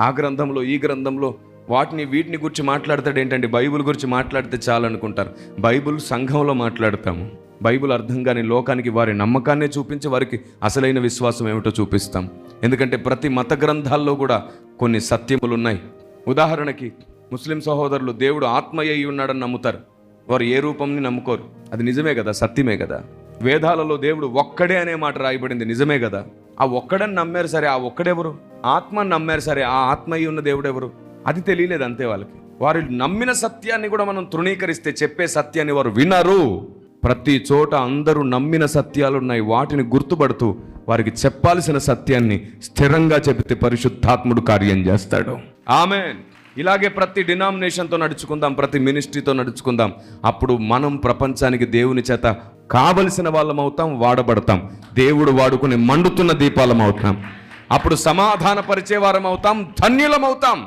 ఆ గ్రంథంలో ఈ గ్రంథంలో వాటిని వీటిని గురించి మాట్లాడతాడు ఏంటంటే బైబిల్ గురించి మాట్లాడితే చాలనుకుంటారు. అనుకుంటారు బైబిల్ సంఘంలో మాట్లాడతాము. బైబిల్ అర్థం కాని లోకానికి వారి నమ్మకాన్నే చూపించి వారికి అసలైన విశ్వాసం ఏమిటో చూపిస్తాం. ఎందుకంటే ప్రతి మత గ్రంథాల్లో కూడా కొన్ని సత్యములు ఉన్నాయి ఉదాహరణకి ముస్లిం సహోదరులు దేవుడు ఆత్మయ్య అయి ఉన్నాడని నమ్ముతారు. వారు ఏ రూపంని నమ్ముకోరు? అది నిజమే కదా? సత్యమే కదా? వేదాలలో దేవుడు ఒక్కడే అనే మాట రాయబడింది. నిజమే కదా? ఆ ఒక్కడని నమ్మారు సరే ఆ ఒక్కడెవరు? ఆత్మ నమ్మారు. సరే ఆ ఆత్మ అయి ఉన్న దేవుడు ఎవరు? అది తెలియలేదు అంతే వాళ్ళకి. వారు నమ్మిన సత్యాన్ని కూడా మనం తృణీకరిస్తే చెప్పే సత్యాన్ని వారు వినరు. ప్రతి చోట అందరూ నమ్మిన సత్యాలు ఉన్నాయి. వాటిని గుర్తుపడుతూ వారికి చెప్పాల్సిన సత్యాన్ని స్థిరంగా చెబితే పరిశుద్ధాత్ముడు కార్యం చేస్తాడు. ఆమె ఇలాగే ప్రతి డినామినేషన్తో నడుచుకుందాం ప్రతి మినిస్ట్రీతో నడుచుకుందాం. అప్పుడు మనం ప్రపంచానికి దేవుని చేత కావలసిన వాళ్ళం అవుతాం వాడబడతాం. దేవుడు వాడుకుని మండుతున్న దీపాలం అవుతాం అప్పుడు సమాధానపరిచేవారం అవుతాం ధన్యులం అవుతాం